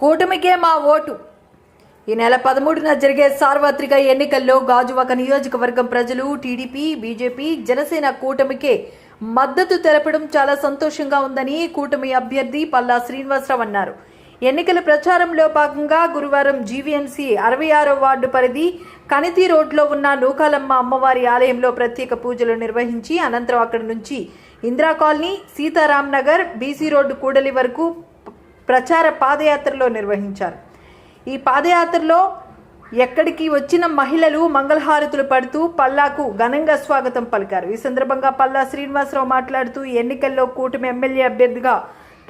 కూటమికే మా ఓటు. ఈ నెల పదమూడున జరిగే సార్వత్రిక ఎన్నికల్లో గాజువాక నియోజకవర్గం ప్రజలు టీడీపీ బీజేపీ జనసేన కూటమికే మద్దతు తెలపడం చాలా సంతోషంగా ఉందని కూటమి అభ్యర్థి పల్లా శ్రీనివాసరావు అన్నారు. ఎన్నికల ప్రచారంలో భాగంగా గురువారం జీవీఎంసీ అరవై ఆరో వార్డు పరిధి కనితి రోడ్లో ఉన్న నూకాలమ్మ అమ్మవారి ఆలయంలో ప్రత్యేక పూజలు నిర్వహించి అనంతరం అక్కడి నుంచి Indira colony Sitaram Nagar BC road కూడలి వరకు ప్రచార పాదయాత్రలో నిర్వహించారు. ఈ పాదయాత్రలో ఎక్కడికి వచ్చిన మహిళలు మంగళహారతులు పడుతూ పల్లాకు ఘనంగా స్వాగతం పలికారు. ఈ సందర్భంగా పల్లా శ్రీనివాసరావు మాట్లాడుతూ ఎన్నికల్లో కూటమి ఎమ్మెల్యే అభ్యర్థిగా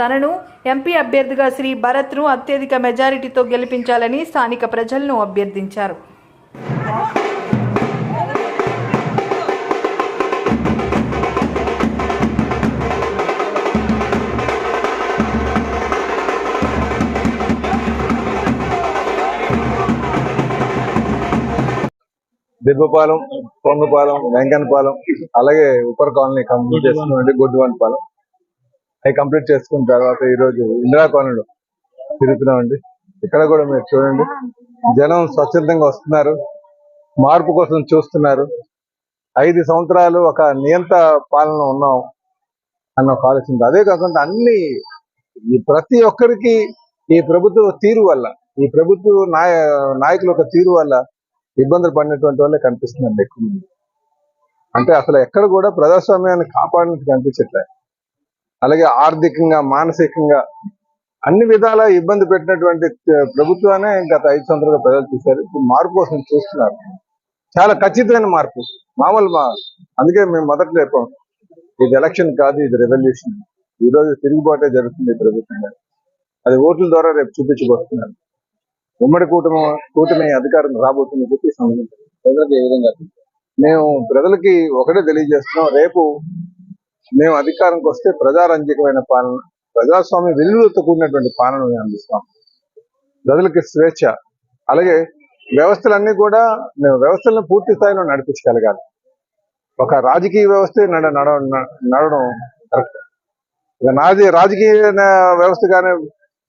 తనను ఎంపీ అభ్యర్థిగా శ్రీ భరత్ను అత్యధిక మెజారిటీతో గెలిపించాలని స్థానిక ప్రజలను అభ్యర్థించారు. దిబ్బపాలెం పొంగపాలెం వెంకన్నపాలెం అలాగే ఉపర్ కాలనీ కంప్లీట్ చేసుకున్నామండి గొడ్డువన్పాలెం. అవి కంప్లీట్ చేసుకున్న తర్వాత ఈ రోజు ఇందిరా కాలనీలో తిరుగుతున్నామండి. ఇక్కడ కూడా మీరు చూడండి. జనం స్వచ్ఛందంగా వస్తున్నారు. మార్పు కోసం చూస్తున్నారు. ఐదు సంవత్సరాలు ఒక నియంత పాలన ఉన్నాం అన్న ఒక ఆలోచన అదే కాకుండా అన్ని ఈ ప్రతి ఒక్కరికి ఈ ప్రభుత్వ తీరు వల్ల ఈ ప్రభుత్వ నాయ నాయకుల యొక్క తీరు వల్ల ఇబ్బందులు పడినటువంటి వాళ్ళే కనిపిస్తుందండి ఎక్కువ మంది. అంటే అసలు ఎక్కడ కూడా ప్రజాస్వామ్యాన్ని కాపాడినట్టు కనిపించట్లేదు అలాగే ఆర్థికంగా మానసికంగా అన్ని విధాలా ఇబ్బంది పెట్టినటువంటి ప్రభుత్వాన్ని గత ఐదు సంవత్సరాలుగా ప్రజలు చూశారు. ఇప్పుడు మార్పు కోసం చూస్తున్నారు. చాలా ఖచ్చితమైన మార్పు. మామూలు మా అందుకే మేము మొదట చెప్పాం. ఇది ఎలక్షన్ కాదు ఇది రెవల్యూషన్ ఈ రోజు తిరుగుబాటే జరుగుతుంది ప్రభుత్వం అది ఓట్ల ద్వారా రేపు చూపించబోతున్నారు. ఉమ్మడి కూటమి కూటమి అధికారం రాబోతుందని చెప్పి ప్రజలకు ఏ విధంగా మేము ప్రజలకి ఒకటే తెలియజేస్తున్నాం రేపు మేము అధికారంకి వస్తే ప్రజారంజకమైన పాలన ప్రజాస్వామ్య విలువలతో కూడినటువంటి పాలన మేము అందిస్తాం. ప్రజలకి స్వేచ్ఛ. అలాగే వ్యవస్థలన్నీ కూడా మేము వ్యవస్థలను పూర్తి స్థాయిలో నడిపించగలగాలి. ఒక రాజకీయ వ్యవస్థ నడ నడ నడవడం కరెక్ట్. ఇక నాది రాజకీయ వ్యవస్థ కానీ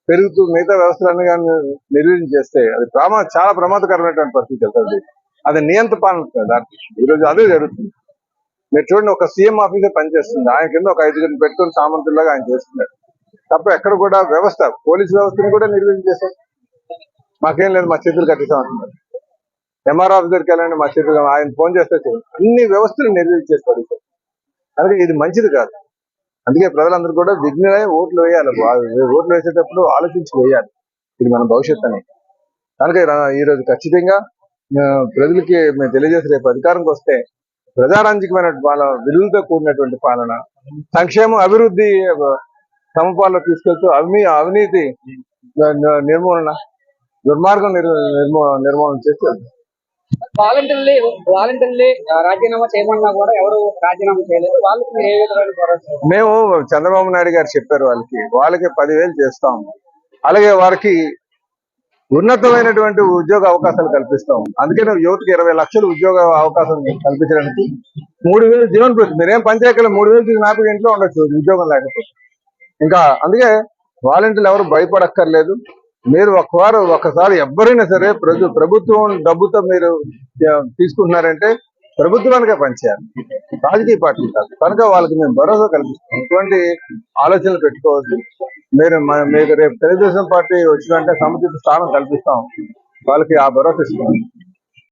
పెరుగుతూ మిగతా వ్యవస్థలన్నీ కానీ నిర్వీర్యం చేస్తే అది ప్రమా చాలా ప్రమాదకరమైనటువంటి పరిస్థితి వెళ్తుంది. అది నియంత్ర పాలన అవుతుంది దాంట్లో ఈరోజు అదే జరుగుతుంది. మీరు చూడండి ఒక సీఎం ఆఫీసే పనిచేస్తుంది. ఆయన కింద ఒక ఐదుగురిని పెట్టుకొని సామంతుల్లాగా ఆయన చేస్తున్నాడు తప్ప ఎక్కడ కూడా వ్యవస్థ పోలీసు వ్యవస్థను కూడా నిర్వీర్యం చేశారు. మాకేం లేదు మా చేతులు కట్టిస్తాం అంటున్నారు. ఎంఆర్ ఆఫీసర్కి దగ్గరికి వెళ్ళండి మా చేతులు ఆయన ఫోన్ చేస్తే అన్ని వ్యవస్థలు నిర్వీర్యం చేసి పడేశారు. అలాగే ఇది మంచిది కాదు. అందుకే ప్రజలందరూ కూడా విఘ్నమై ఓట్లు వేయాలి ఓట్లు వేసేటప్పుడు ఆలోచించి వేయాలి. ఇది మన భవిష్యత్తు అని. కనుక ఈ- రోజు ఖచ్చితంగా ప్రజలకి మేము తెలియజేసే రేపు అధికారంకి వస్తే ప్రజారాంజికమైన పాలన విలువలతో కూడినటువంటి పాలన సంక్షేమం అభివృద్ధి సమపాలలో తీసుకెళ్తూ అవినీ అవినీతి నిర్మూలన దుర్మార్గం నిర్- నిర్మూ నిర్మూలన చేస్తే వాలంటీర్లీ వాలంటీర్లీ రాజీనామా చేయమన్నా కూడా ఎవరు రాజీనామా చేయలేదు. వాళ్ళకి ఏ విధమైన మేము చంద్రబాబు నాయుడు గారు చెప్పారు వాళ్ళకి వాళ్ళకి పదివేలు చేస్తాం అలాగే వారికి ఉన్నతమైనటువంటి ఉద్యోగ అవకాశాలు కల్పిస్తాం అందుకే యువతకి ఇరవై లక్షలు ఉద్యోగ అవకాశం కల్పించడానికి మూడు వేలు జీవన భృతి మీరేం పంచాయతీలో మూడు వేలు తీసి ఇంట్లో ఉండొచ్చు ఉద్యోగం లేకపోతే. ఇంకా అందుకే వాలంటీర్లు ఎవరు భయపడక్కర్లేదు. మీరు ఒకవారు ఒకసారి ఎవరైనా సరే ప్రభు ప్రభుత్వం డబ్బుతో మీరు తీసుకుంటున్నారంటే ప్రభుత్వానికే పనిచేయాలి రాజకీయ పార్టీ కాదు. కనుక వాళ్ళకి మేము భరోసా కల్పిస్తాం. ఇటువంటి ఆలోచనలు పెట్టుకోవద్దు. మీరు మీకు రేపు తెలుగుదేశం పార్టీ వచ్చినంటే సముచిత స్థానం కల్పిస్తాం. వాళ్ళకి ఆ భరోసా ఇస్తాం